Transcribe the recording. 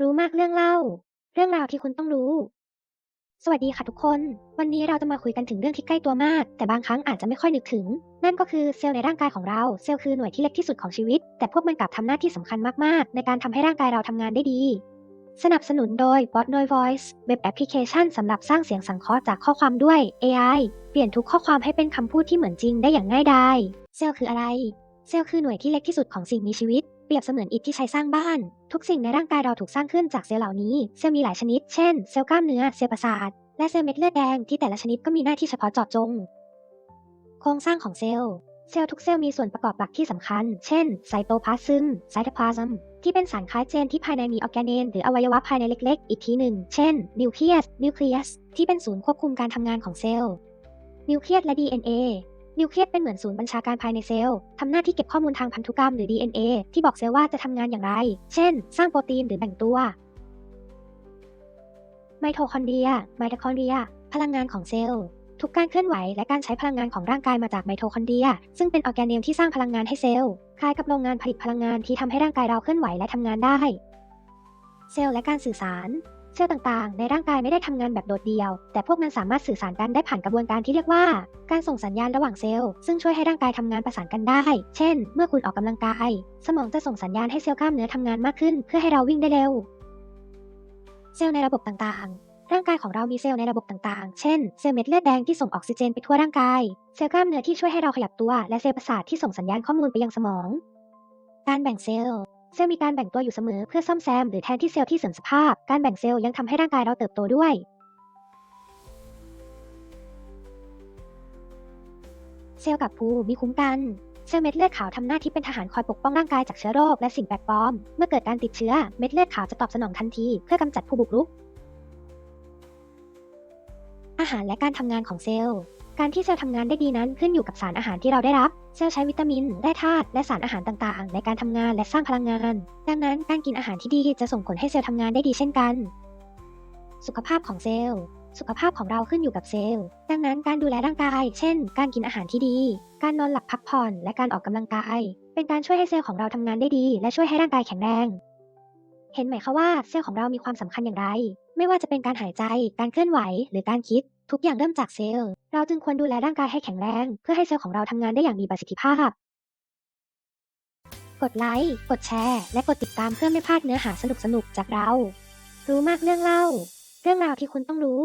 รู้มากเรื่องเล่า เรื่องราวที่คุณต้องรู้ สวัสดีค่ะทุกคน วันนี้เราจะมาคุยกันถึงเรื่องที่ใกล้ตัวมาก แต่บางครั้งอาจจะไม่ค่อยนึกถึง นั่นก็คือเซลล์ในร่างกายของเรา เซลล์คือหน่วยที่เล็กที่สุดของชีวิต แต่พวกมันกลับทำหน้าที่สำคัญมากๆ ในการทำให้ร่างกายเราทำงานได้ดี สนับสนุนโดย Bot n o i Voice เว็บแอปพลิเคชันสำหรับสร้างเสียงสังเคราะห์จากข้อความด้วย AI เปลี่ยนทุกข้อความให้เป็นคำพูดที่เหมือนจริงได้อย่างง่ายดาย เซลล์คืออะไร เซลล์คือหน่วยที่เล็กที่สุดของสิ่งมีชีวิต ปรียบเสมือนอิฐที่ใช้สร้างบ้าน ทุกสิ่งในร่างกายเราถูกสร้างขึ้นจากเซลล์เหล่านี้ เซลล์มีหลายชนิด เช่น เซลล์กล้ามเนื้อ เซลล์ประสาท และเซลล์เม็ดเลือดแดงที่แต่ละชนิดก็มีหน้าที่เฉพาะเจาะจง โครงสร้างของเซลล์ เซลล์ทุกเซลล์มีส่วนประกอบหลักที่สำคัญ เช่น ไซโตพลาซึม ไซโตพลาซัม ที่เป็นสารคล้ายเจนที่ภายในมีออร์แกเนนหรืออวัยวะภายในเล็กๆ อีกทีหนึ่ง เช่น นิวเคลียส นิวเคลียส ที่เป็นศูนย์ควบคุมการทำงานของเซลล์ นิวเคลียสและ DNA นิวเคลียสเป็นเหมือนศูนย์บัญชาการภายในเซลล์ทำหน้าที่เก็บข้อมูลทางพันธุกรรมหรือ DNA ที่บอกเซลล์ว่าจะทำงานอย่างไร เช่น สร้างโปรตีนหรือแบ่งตัว ไมโทคอนเดรีย ไมโทคอนเดรีย พลังงานของเซลล์ ทุกการเคลื่อนไหวและการใช้พลังงานของร่างกายมาจากไมโทคอนเดรีย ซึ่งเป็นออร์แกเนลที่สร้างพลังงานให้เซลล์ คล้ายกับโรงงานผลิตพลังงานที่ทำให้ร่างกายเราเคลื่อนไหวและทำงานได้ เซลล์และการสื่อสาร เซลล์ต่างๆ ในร่างกายไม่ได้ทำงานแบบโดดเดี่ยว แต่พวกมันสามารถสื่อสารกันได้ผ่านกระบวนการที่เรียกว่า การส่งสัญญาณระหว่างเซลล์ ซึ่งช่วยให้ร่างกายทำงานประสานกันได้ เช่น เมื่อคุณออกกำลังกาย สมองจะส่งสัญญาณให้เซลล์กล้ามเนื้อทำงานมากขึ้น เพื่อให้เราวิ่งได้เร็ว เซลล์ในระบบต่างๆร่างกายของเรามีเซลล์ในระบบต่างๆ เช่น เซลล์เม็ดเลือดแดงที่ส่งออกซิเจนไปทั่วร่างกาย เซลล์กล้ามเนื้อที่ช่วยให้เราขยับตัว และเซลล์ประสาทที่ส่งสัญญาณข้อมูลไปยังสมอง การแบ่งเซลล์ เซลล์มีการแบ่งตัวอยู่เสมอเพื่อซ่อมแซมหรือแทนที่เซลล์ที่เสื่อมสภาพ การแบ่งเซลล์ยังทำให้ร่างกายเราเติบโตด้วยเซลล์กับภูมิคุ้มกัน เซลล์เม็ดเลือดขาวทำหน้าที่เป็นทหารคอยปกป้องร่างกายจากเชื้อโรคและสิ่งแปลกปลอม เมื่อเกิดการติดเชื้อ เม็ดเลือดขาวจะตอบสนองทันที เพื่อกำจัดผู้บุกรุก อาหารและการทำงานของเซลล์ การที่เซลล์ทำงานได้ดีนั้นขึ้นอยู่กับสารอาหารที่เราได้รับ เซลล์ใช้วิตามินแร่ธาตุและสารอาหารต่างๆ ในการทำงานและสร้างพลังงาน ดังนั้นการกินอาหารที่ดีจะส่งผลให้เซลล์ทำงานได้ดีเช่นกัน สุขภาพของเซลล์ สุขภาพของเราขึ้นอยู่กับเซลล์ ดังนั้นการดูแลร่างกาย เช่น การกินอาหารที่ดี การนอนหลับพักผ่อน และการออกกำลังกาย เป็นการช่วยให้เซลล์ของเราทำงานได้ดี และช่วยให้ร่างกายแข็งแรงเห็นไหมคะว่าเซลล์ของเรามีความสำคัญอย่างไร ไม่ว่าจะเป็นการหายใจ การเคลื่อนไหว หรือการคิด ทุกอย่างเริ่มจากเซลล์ เราจึงควรดูแลร่างกายให้แข็งแรง เพื่อให้เซลล์ของเราทำงานได้อย่างมีประสิทธิภาพ กดไลค์ กดแชร์ และกดติดตามเพื่อไม่พลาดเนื้อหาสนุกๆ จากเรา รู้มากเรื่องเล่า เรื่องราวที่คุณต้องรู้